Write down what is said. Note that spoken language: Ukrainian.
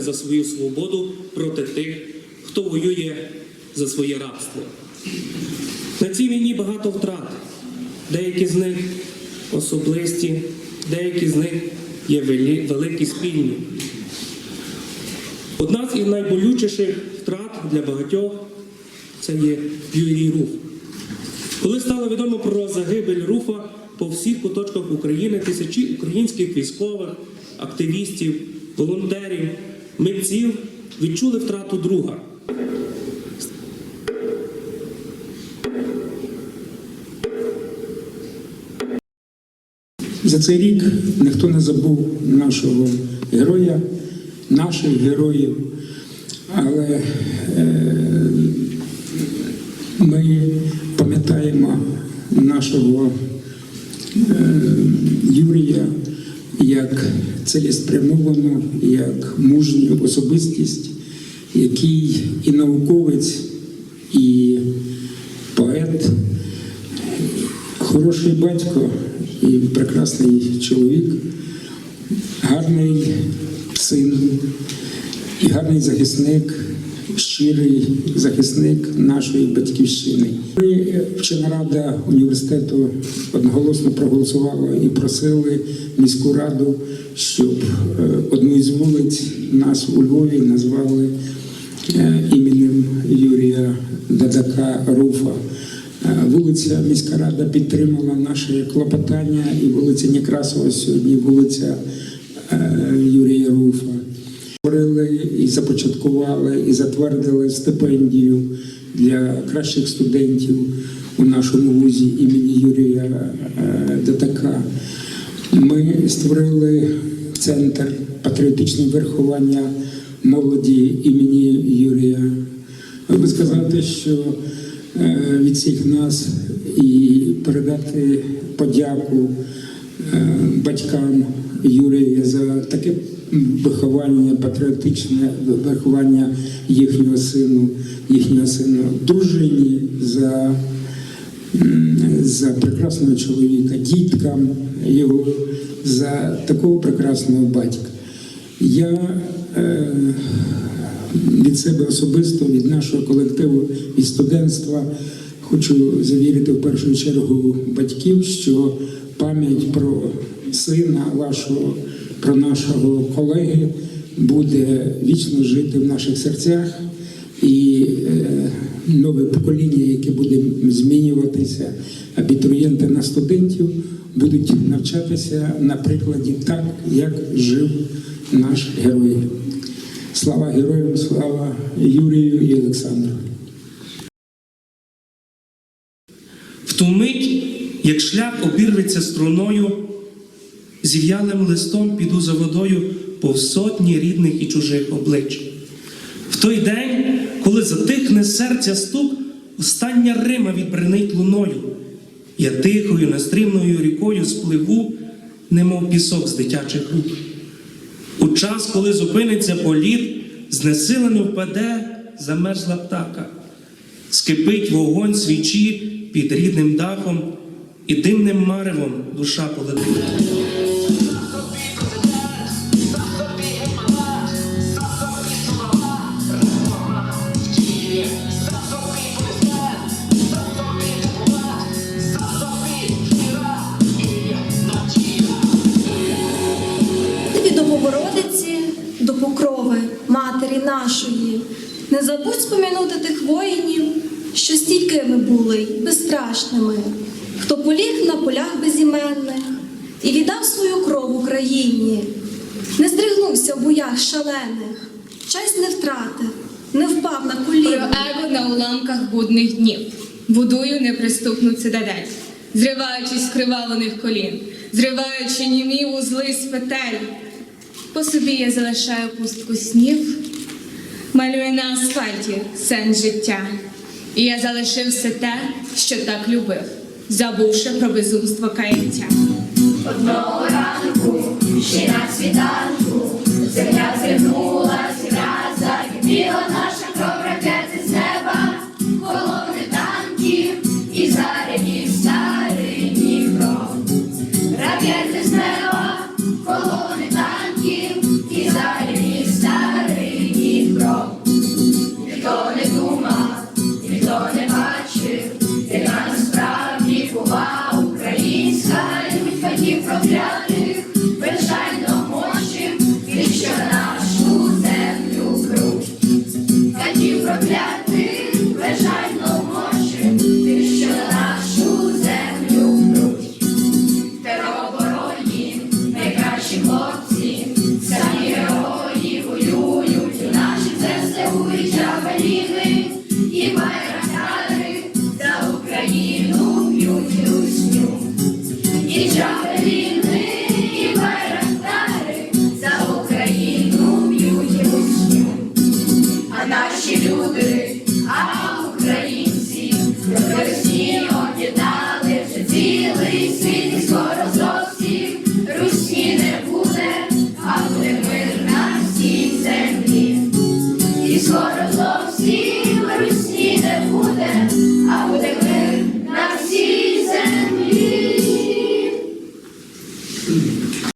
за свою свободу проти тих, хто воює за своє рабство. На цій війні багато втрат. Деякі з них особисті, деякі з них є великі спільні. Одна з найболючіших втрат для багатьох це є Юрій Руф. Коли стало відомо про загибель Руфа по всіх куточках України, тисячі українських військових, активістів, волонтерів, митців відчули втрату друга. За цей рік ніхто не забув нашого героя, наших героїв. Але е, ми пам'ятаємо нашого Юрія як цілеспрямовану, як мужню особистість, який і науковець, і поет, хороший батько і прекрасний чоловік, гарний син і гарний захисник, щирий захисник нашої батьківщини. Ми, вчена рада університету одноголосно проголосувала і просили міську раду, щоб е, одну із вулиць нас у Львові назвали е, іменем Юрія Дадака Руфа. Е, Вулиця міська рада підтримала наше клопотання, і вулиця Некрасова сьогодні вулиця е, Юрія Руфа. Започаткували, і затвердили стипендію для кращих студентів у нашому вузі імені Юрія е, Датака. Ми створили центр патріотичного виховання молоді імені Юрія. Ви сказати, що е, від всіх нас і передати подяку е, батькам Юрія за таке виховання, патріотичне виховання їхнього сину, їхнього сина, дружині за, за прекрасного чоловіка, діткам його, за такого прекрасного батька. Я е, від себе особисто, від нашого колективу і студентства хочу завірити в першу чергу батьків, що пам'ять про сина вашого, про нашого колеги буде вічно жити в наших серцях. І е, нове покоління, яке буде змінюватися, абітурієнти на студентів будуть навчатися на прикладі так, як жив наш герой. Слава героям, слава Юрію і Олександру. В ту мить, як шлях обірветься струною, зів'ялим листом піду за водою по сотні рідних і чужих облич. В той день, коли затихне серця стук, остання рима відбринить луною. Я тихою, нестримною рікою спливу, немов пісок з дитячих рук. У час, коли зупиниться політ, знесилено впаде замерзла птака. Скипить вогонь свічі під рідним дахом, і димним маревом душа полетить. Тобі до Богородиці, до покрови Матері нашої. Не забудь спомянути тих воїнів, що стійкими були безстрашними, хто поліг на полях безіменних і віддав свою кров Україні, не здригнувся в боях шалених, честь не втратив, не впав на Про коліна. его на уламках будних днів будую неприступну цитадель, зриваючись з кривавлених колін, зриваючи німі узли з петель. По собі я залишаю пустку снів, малюю на асфальті сенс життя. І я залишив все те, що так любив, забувши про безумство каяття. Одного ранку, ще на світанку, земля social. Наші люди, а українці,